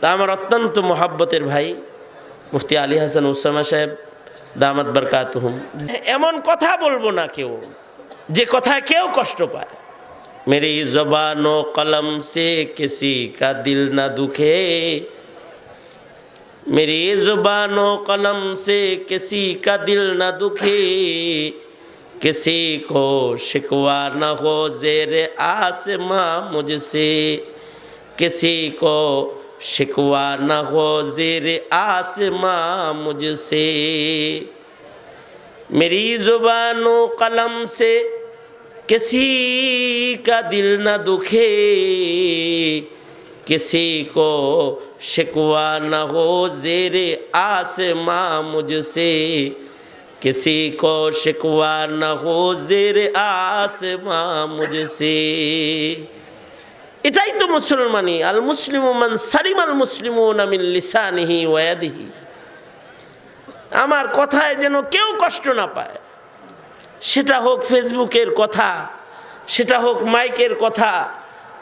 তা আমার অত্যন্ত মহাব্বতের ভাই মুফতি আলী হাসান উসামা সাহেব দামাত বরকাত এমন কথা বলবো না কেউ যে কথায় কেউ কষ্ট পায় মেরি জবানো কলম সে কিসি কা দিল না দুখে मेरी जुबानों कलम से किसी का दिल न दुखे किसी को शिकवा न हो जेर आसमां मुझसे किसी को شکوا نہ ہو زیر آسماں مجھ سے۔ میری زبان و قلم سے کسی کا دل نہ دکھے۔ کسی کو شکوا نہ ہو زیر آسماں مجھ سے۔ کسی کو شکوا نہ ہو زیر آسماں مجھ سے۔ এটাই তো মুসলমানি আল মুসলিম মান সালিম আল মুসলিম ওয়াদিহি আমার কথায় যেন কেউ কষ্ট না পায়। সেটা হোক ফেসবুকের কথা, সেটা হোক মাইকের কথা,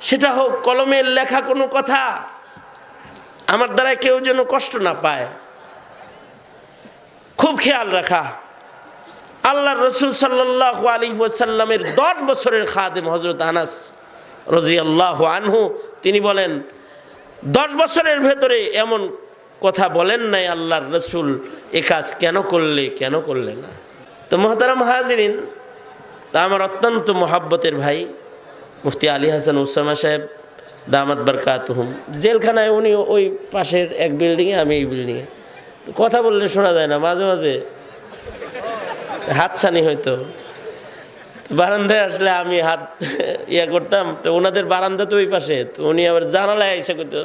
সেটা হোক কলমের লেখা কোনো কথা, আমার দ্বারা কেউ যেন কষ্ট না পায়। খুব খেয়াল রাখা। আল্লাহ রসুল সাল্লাহ আলী ওয়াসাল্লামের দশ বছরের খাদেম হজরত আনাস রাজি আল্লাহ আনহু, তিনি বলেন, দশ বছরের ভেতরে এমন কথা বলেন নাই আল্লাহর রসুল, এ কাজ কেন করলে কেন করলে না? তো মহতারাম হাজিরিন, তা আমার অত্যন্ত মহাব্বতের ভাই, মুফতি আলী হাসান উসামা সাহেব, দামাত বরকাত হুম জেলখানায় উনি ওই পাশের এক বিল্ডিংয়ে, আমি এই বিল্ডিংয়ে। কথা বললে শোনা যায় না, মাঝে মাঝে হাতছানি হয়তো বারান্দায় আসলে আমি হাত ইয়া করতাম, তো ওনাদের বারান্দা তো ওই পাশে, তো উনি আবার জানালায় এসে করতো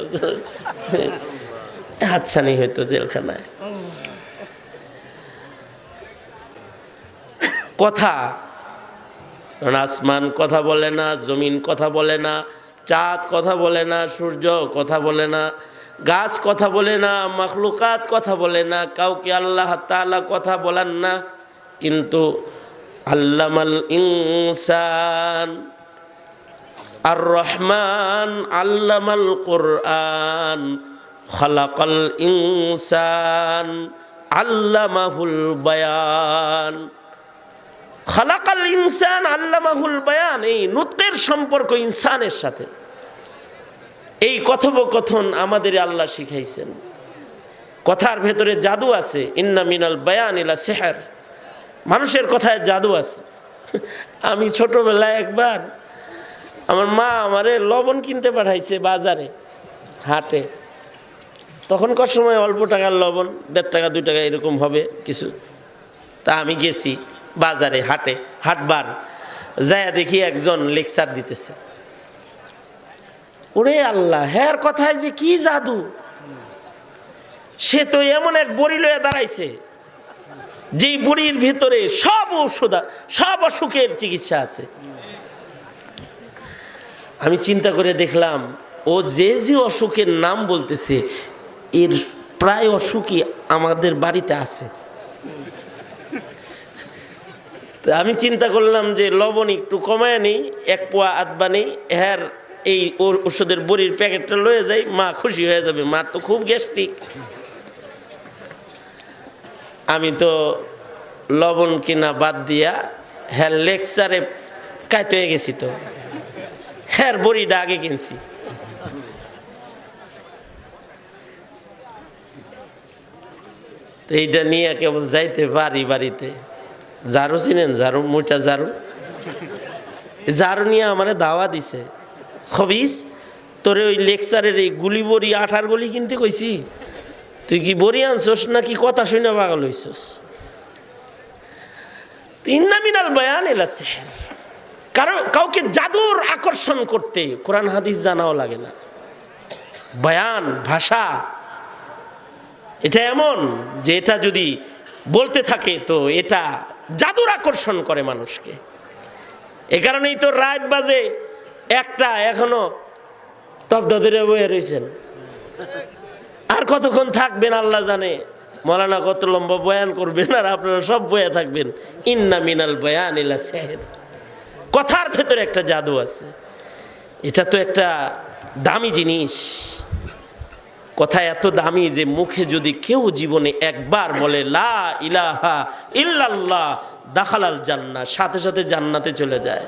হাতছানি হইতো জেলখানায়। কথা। আসমান কথা বলে না, জমিন কথা বলে না, চাঁদ কথা বলে না, সূর্য কথা বলে না, গাছ কথা বলে না, মখলুকাত কথা বলে না, কাউকে আল্লাহ তালা কথা বলেন না, কিন্তু আল্লামাল ইনসান। আর রহমান আল্লামাল কোরআন। খলাকল ইনসান। আল্লামাহুল বয়ান। খালাকাল ইনসান, আল্লামাহুল বয়ান, এই নুতের সম্পর্ক ইনসানের সাথে। এই কথোপকথন আমাদের আল্লাহ শিখাইছেন। কথার ভেতরে জাদু আছে, ইন্না মিনাল বয়ান ইলা সেহার। মানুষের কথায় জাদু আছে। আমি ছোটবেলায় একবার আমার মা আমারে লবণ কিনতে পাঠাইছে বাজারে, হাটে। তখনকার সময় অল্প টাকার লবণ, দেড় টাকা, দুই টাকা এরকম হবে কিছু। তা আমি গেছি বাজারে, হাটে, হাটবার। যায় দেখি একজন লেকচার দিতেছে। ওরে আল্লাহ, হ্যার কথায় যে কি জাদু? সে তো এমন এক বড়ি লয়ে দাঁড়াইছে। যেই বুড়ির ভিতরে সব ঔষধ, সব অসুখের চিকিৎসা আছে। আমি চিন্তা করে দেখলাম, ও যে যে অসুখের নাম বলতেছে, এর প্রায় অসুখই আমাদের বাড়িতে আছে। তো আমি চিন্তা করলাম যে লবণ একটু কমায় নিই, এক পোয়া আধবা নেই হ্যার, এই ওষুধের বড়ির প্যাকেটটা লয়ে যাই, মা খুশি হয়ে যাবে, মার তো খুব গ্যাস্ট্রিক। আমি তো লবণ কিনা বাদ দিয়া হ্যাঁ লেকচারে কাইতে হয়ে গেছি তো। হ্যাঁ বড়িটা আগে কিনছি। এইটা নিয়ে কেবল যাইতে বাড়ি বাড়িতে। ঝাড়ু চিনেন? ঝাড়ু, মোটা ঝাড়ু। ঝাড়ু নিয়ে আমারে দাওয়া দিছে। খবিস তোরে ওই লেকচারের এই গুলি বড়ি আঠার গুলি কিনতে কইছি? তুই কি বড়ি আনছস নাকি কথা শুনে পাগল হইছস? ইন্না মিনাল বয়ান এলা সেহের। কারও, কাউকে জাদুর আকর্ষণ করতে কোরআন হাদিস জানাও লাগে না। বয়ান, ভাষা, এটা এমন যে এটা যদি বলতে থাকে তো এটা জাদুর আকর্ষণ করে মানুষকে। এ কারণেই তো রাত বাজে একটা এখনও তব্দ বয়ে রয়েছেন কতক্ষণ থাকবেন আল্লাহ জানে? মৌলানা কত লম্বা বয়ান করবেন আর আপনারা সব বয়া থাকবেন। ইন্না মিনাল বয়ান ইলা সেহের। কথার ভেতরে একটা জাদু আছে। এটা তো একটা দামি জিনিস। কথা এত দামি যে মুখে যদি কেউ জীবনে একবার বলে, লা ইলাহা ইল্লাল্লাহ, দাখালাল জান্না সাথে সাথে জান্নাতে চলে যায়।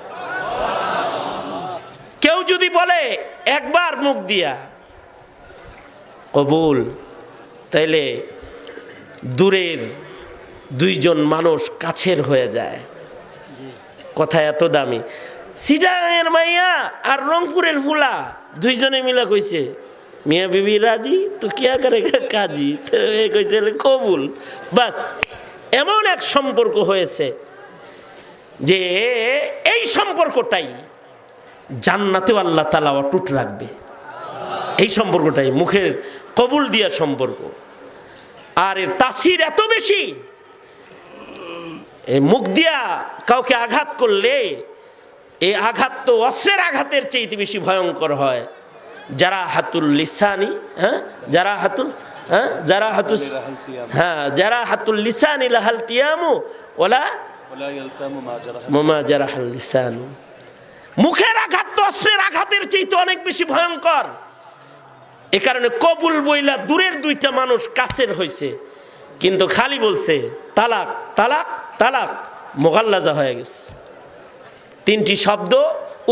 কেউ যদি বলে, একবার মুখ দিয়া কবুল। তাইলে দূরের দুইজন মানুষ কাছের হয়ে যায়। কথা এত দামি। সিটাঙের মাইয়া আর রংপুরের ফুলা, দুইজনে মিলে কইছে, মিয়া বিবি রাজি? তো কিয়া করে কাজী? তো এ কইছে, কবুল। বাস, এমন এক সম্পর্ক হয়েছে যে এই সম্পর্কটাই জান্নাতেও আল্লাহ তালা অটুট রাখবে। এই সম্পর্কটাই, মুখের কবুল দিয়া সম্পর্ক। আর এর তাসির এত বেশি মুখ দিয়া কাউকে আঘাত করলে এই আঘাত তো অস্ত্রের আঘাতের চেয়ে বেশি ভয়ঙ্কর হয়। যারা হাতুল লিসানি হ্যাঁ? যারা হাতুল হ্যাঁ? যারা হাতু হ্যাঁ যারা হাতুল লিসানি লাহাল তিয়ামু ওলা মোমা যারা হাল লিসানু। মুখের আঘাত তো অস্ত্রের আঘাতের চেয়ে অনেক বেশি ভয়ঙ্কর। এ কারণে কবুল বইলা দূরের দুইটা মানুষ কাছের হয়েছে কিন্তু খালি বলছে, তালাক তালাক তালাক। মোগাল্লাজা হয়ে গেছে। তিনটি শব্দ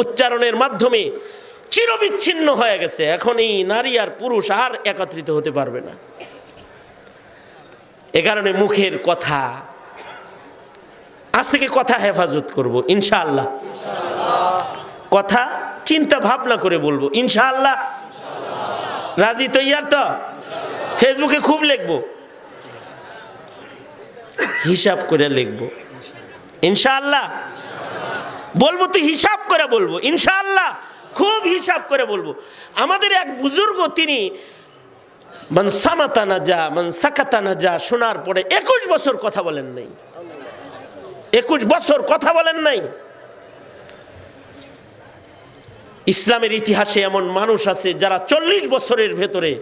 উচ্চারণের মাধ্যমে চিরবিচ্ছিন্ন হয়ে গেছে। এখন এই নারী আর পুরুষ আর একত্রিত হতে পারবে না। এ কারণে মুখের কথা, আজ থেকে কথা হেফাজত করব, ইনশাআল্লাহ। কথা চিন্তা ভাবনা করে বলব, ইনশাআল্লাহ। রাজি তৈয়ার তো? ফেসবুকে খুব লিখব। হিসাব করে লিখব। ইনশাআল্লাহ। বলব তো হিসাব করে বলব। ইনশাআল্লাহ। খুব হিসাব করে বলব। আমাদের এক বুজুর্গ, তিনি মান সামাতা না যা, মান সাকাতা না যা, শোনার পরে একুশ বছর কথা বলেন নাই। একুশ বছর কথা বলেন নাই। ইসলামের ইতিহাসে এমন মানুষ আছে যারা চল্লিশ বছরের ভেতরে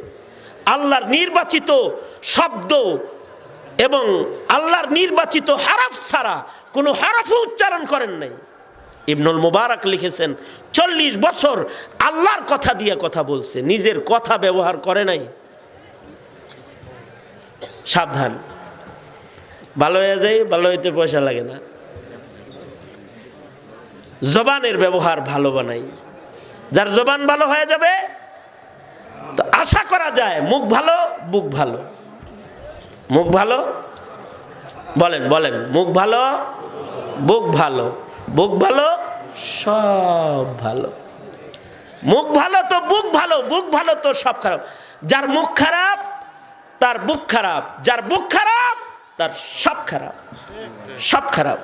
আল্লাহর নির্বাচিত শব্দ এবং আল্লাহর নির্বাচিত হারাফ ছাড়া কোনো হারাফও উচ্চারণ করেন নাই। ইবনুল মুবারক লিখেছেন, চল্লিশ বছর আল্লাহর কথা দিয়ে কথা বলছে, নিজের কথা ব্যবহার করে নাই। সাবধান। ভালো হয়ে যায়, ভালো হইতে পয়সা লাগে না। জবানের ব্যবহার ভালো বানাই। যার জবান ভালো হয়ে যাবে আশা করা যায় মুখ ভালো, বুক ভালো। মুখ ভালো? বলেন বলেন, মুখ ভালো, বুক ভালো। বুক ভালো? সব ভালো। মুখ ভালো তো বুক ভালো বুক ভালো তো সব খারাপ। যার মুখ খারাপ, তার বুক খারাপ। যার বুক খারাপ, তার সব খারাপ। সব খারাপ।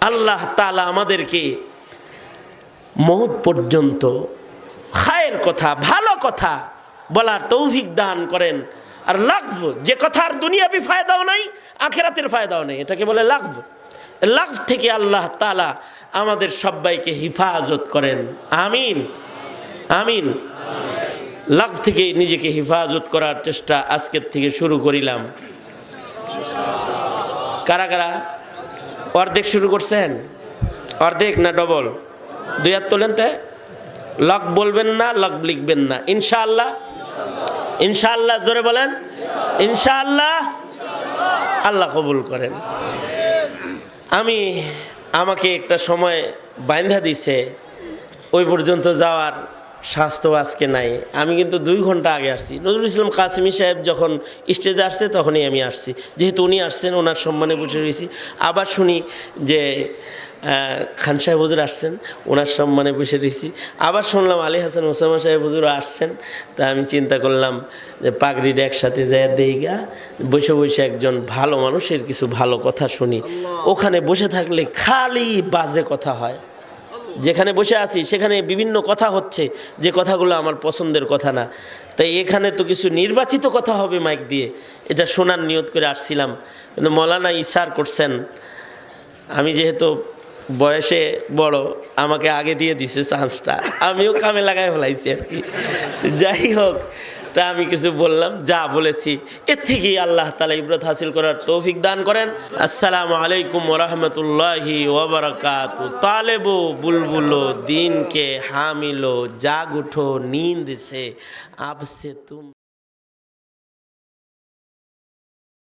আল্লাহ তালা আমাদেরকে মহৎ পর্যন্ত খায়ের কথা, ভালো কথা বলার তৌফিক দান করেন। আর লাগব যে কথার দুনিয়াবি ফায়দাও নাই, আখেরাতের ফায়দাও নেই, এটাকে বলে লাগব লাভ থেকে আল্লাহ তালা আমাদের সবাইকে হিফাজত করেন। আমিন আমিন। লাভ থেকে নিজেকে হিফাজত করার চেষ্টা আজকের থেকে শুরু করিলাম। কারা কারা? অর্ধেক শুরু করছেন? অর্ধেক না ডবল দুই হাত তোলেন তে। লক বলবেন না, লক লিখবেন না। ইনশাআল্লাহ ইনশাআল্লাহ জোরে বলেন, ইনশাআল্লাহ আল্লাহ কবুল করেন। আমি, আমাকে একটা সময় বাইন্ধা দিছে, ওই পর্যন্ত যাওয়ার স্বাস্থ্য আজকে নাই। আমি কিন্তু দুই ঘণ্টা আগে আসছি। নজরুল ইসলাম কাসিমি সাহেব যখন স্টেজে আসছে তখনই আমি আসছি। যেহেতু উনি আসছেন ওনার সম্মানে বসে রয়েছি। আবার শুনি যে খান সাহেব হুজুর আসছেন ওনার সম্মানে বসে রয়েছি। আবার শুনলাম আলী হাসান ওসামা সাহেব হুজুর আসছেন। তা আমি চিন্তা করলাম যে পাগড়িটা একসাথে যায় দেইগা বসে বসে একজন ভালো মানুষের কিছু ভালো কথা শুনি। ওখানে বসে থাকলে খালি বাজে কথা হয়। যেখানে বসে আছি, সেখানে বিভিন্ন কথা হচ্ছে, যে কথাগুলো আমার পছন্দের কথা না। তাই এখানে তো কিছু নির্বাচিত কথা হবে মাইক দিয়ে। এটা শোনার নিয়ত করে আসছিলাম। কিন্তু মৌলানা ইসার করছেন। আমি যেহেতু বয়সে বড়, আমাকে আগে দিয়ে দিছে চান্সটা। আমিও কামে লাগাই ফেলাইছি আর কি। যাই হোক তা আমি কিছু বললাম, যা বলেছি, এর থেকেই আল্লাহ তালা ইব্রত হাসিল করার তৌফিক দান করেন। আসসালামু আলাইকুম রহমতুল্লাহি ওবরাকাত। তালেবো বুলবুলো দিনকে হামিলো জাগ উঠো নিন্দ সে আপসে তুমি